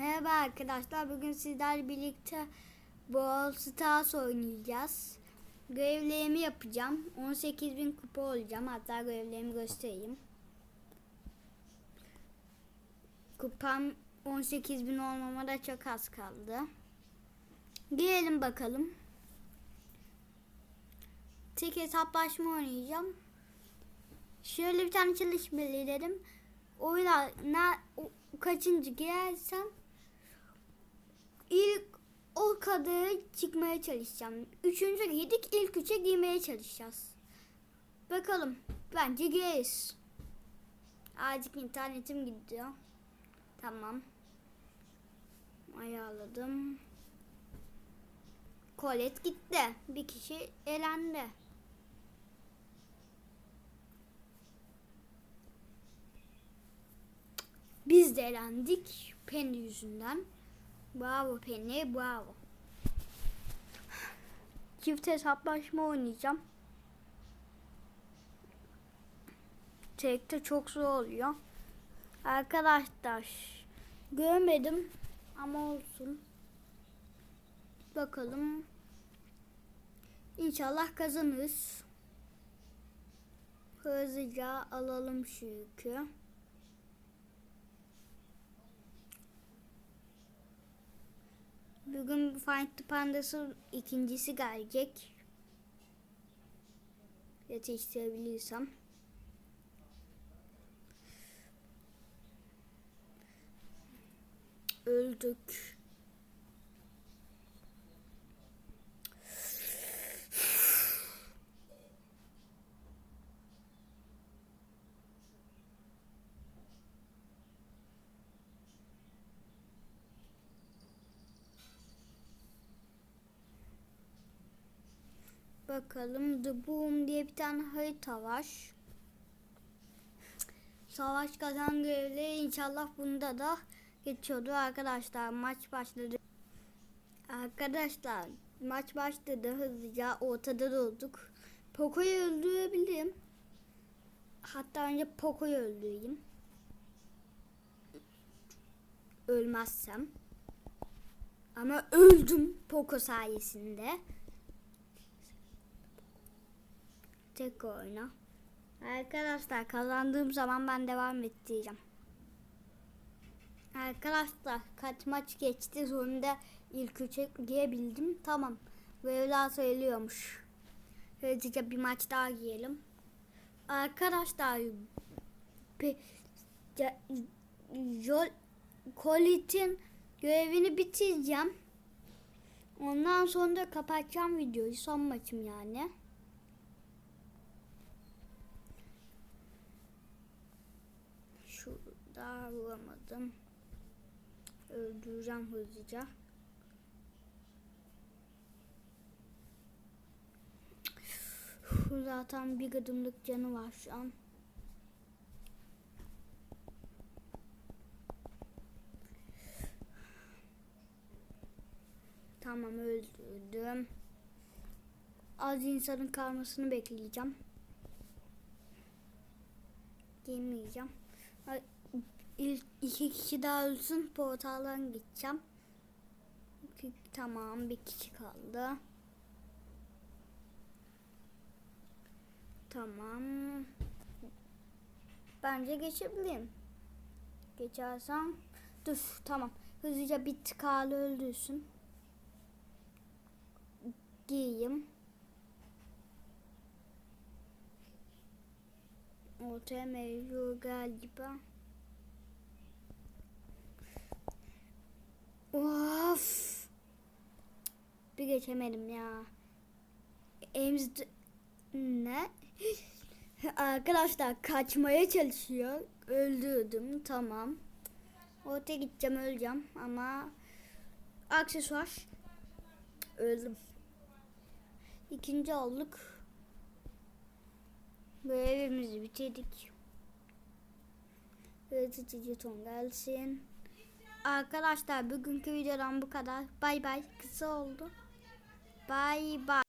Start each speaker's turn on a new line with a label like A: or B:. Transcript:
A: Merhaba arkadaşlar. Bugün sizlerle birlikte Brawl Stars oynayacağız. Görevlerimi yapacağım. 18.000 kupa olacağım. Hatta görevlerimi göstereyim. Kupam 18.000 olmama da çok az kaldı. Girelim bakalım. Tek hesaplaşma oynayacağım. Şöyle bir tane challenge belirledim. Oyuna kaçıncı girersem ilk o kadarı çıkmaya çalışacağım. Üçüncü girdik ilk üçe girmeye çalışacağız. Bakalım bence gireriz. Azıcık internetim gidiyor. Tamam. Ayarladım. Kolet gitti. Bir kişi elendi. Biz de elendik Penny yüzünden. Bravo Penny, bravo. Çift hesaplaşma oynayacağım. Tekte çok zor oluyor. Arkadaşlar görmedim ama olsun. Bakalım. İnşallah kazanırız. Hızlıca alalım şu yükü. Bugün Find the Panda'sı ikincisi gelecek. Yetiştirebilirsem. Öldük. Bakalım The Boom diye bir tane harita var. Savaş kazan görevleri inşallah bunda da geçiyordu arkadaşlar. Maç başladı. Arkadaşlar maç başladı hızlıca ortada durduk. Poco'yu öldürebilirim. Hatta önce Poco'yu öldüreyim. Ölmezsem. Ama öldüm Poco sayesinde. Tek oyna. Arkadaşlar kazandığım zaman ben devam ettireceğim. Arkadaşlar kaç maç geçti sonunda ilk üçe girebildim. Tamam. Görevler sayılıyormuş. Hızlıca bir maç daha giyelim. Arkadaşlar pe, yol, Colit'in görevini bitireceğim. Ondan sonra da kapatacağım videoyu. Son maçım yani. Şurada vuramadım. Öldüreceğim hızlıca. Zaten bir gıdımlık canı var şu an. Tamam öldürdüm. Az insanın kalmasını bekleyeceğim. Girmeyeceğim. İlk iki kişi daha ölsün portaldan gideceğim. Tamam bir kişi kaldı. Tamam. Bence geçebilirim. Geçersem dur tamam. Hızlıca bir tıkalı öldürsün. Giyeyim. Ortaya mevzu galiba. Bir geçemedim ya. Emz ne? Arkadaşlar kaçmaya çalışıyor. Öldürdüm tamam. Ortaya gideceğim öleceğim ama aksesuar öldüm. İkinci olduk. Görevimizi bitirdik. Öğretici ton gelsin. Arkadaşlar bugünkü videodan bu kadar. Bay bay. Kısa oldu. Bay bay.